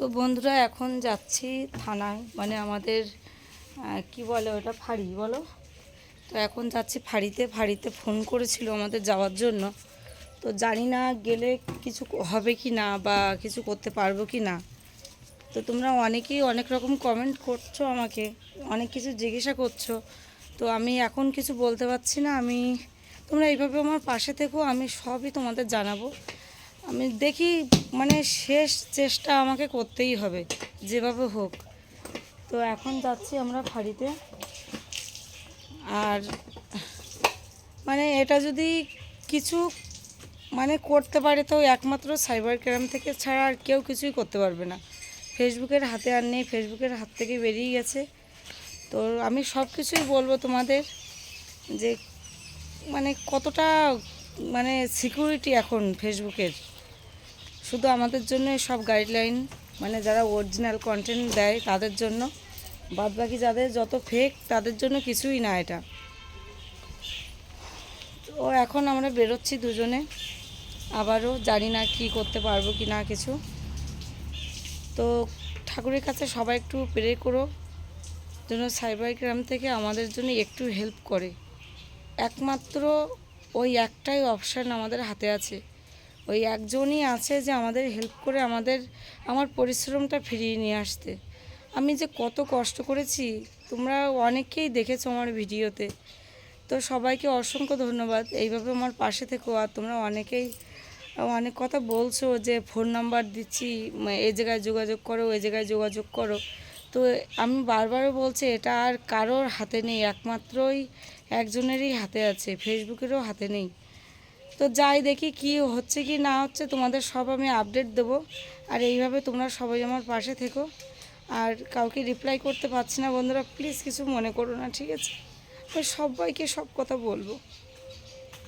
তো বন্ধুরা, এখন যাচ্ছি থানায় মানে আমাদের কি বলে ওটা, ফাঁড়ি, বলো? তো এখন যাচ্ছি ফাঁড়িতে ফাঁড়িতে ফোন করেছিল আমাদের যাওয়ার জন্য। তো জানি না গেলে কিছু হবে কি না বা কিছু করতে পারব কি না। তো তোমরা অনেকেই অনেক রকম কমেন্ট করছ আমাকে, অনেক কিছু জিজ্ঞাসা করছ। তো আমি এখন কিছু বলতে পারছি না, আমি, তোমরা এইভাবে আমার পাশে থেকো, আমি সবই তোমাদের জানাব। আমি দেখি মানে শেষ চেষ্টা আমাকে করতেই হবে, যেভাবে হোক। তো এখন যাচ্ছি আমরা ফাঁড়িতে। আর মানে এটা যদি কিছু মানে করতে পারে তো একমাত্র সাইবার ক্রাইম থেকে ছাড়া আর কেউ কিছুই করতে পারবে না। ফেসবুকের হাতে আর নেই, ফেসবুকের হাত থেকে বেরিয়ে গেছে। তো আমি সব কিছুই বলব তোমাদের যে মানে কতটা মানে সিকিউরিটি এখন ফেসবুকের। শুধু আমাদের জন্য সব গাইডলাইন মানে যারা অরিজিনাল কন্টেন্ট দেয় তাদের জন্য। বাদ বাকি যাদের যত ফেক তাদের জন্য কিছুই না এটা। তো এখন আমরা বেরোচ্ছি দুজনে। আবারও জানি না কি করতে পারব কি না কিছু। তো ঠাকুরের কাছে সবাই একটু প্রে করো, যেন সাইবার ক্রাইম থেকে আমাদের জন্য একটু হেল্প করে। একমাত্র ওই একটাই অপশান আমাদের হাতে আছে। ওই একজনই আছে যে আমাদের হেল্প করে আমাদের, আমার পরিশ্রমটা ফিরিয়ে নিয়ে আসতে। আমি যে কত কষ্ট করেছি, তোমরা অনেকেই দেখেছ আমার ভিডিওতে। তো সবাইকে অসংখ্য ধন্যবাদ। এইভাবে আমার পাশে থেকো আর তোমরা অনেকেই, অনেক কথা বলছো যে ফোন নাম্বার দিচ্ছি এই জায়গায় যোগাযোগ করো এই জায়গায় যোগাযোগ করো। তো আমি বারবারও বলছি, এটা আর কারোর হাতে নেই, একমাত্রই একজনেরই হাতে আছে ফেসবুকেরও হাতে নেই। তো যাই দেখি কি হচ্ছে কি না হচ্ছে, তোমাদের সব আমি আপডেট দেবো। আর এইভাবে তোমরা সবাই আমার পাশে থেকো। আর কাউকে রিপ্লাই করতে পারছি না বন্ধুরা প্লিজ কিছু মনে করো না, ঠিক আছে? আমি সবাইকে সব কথা বলব।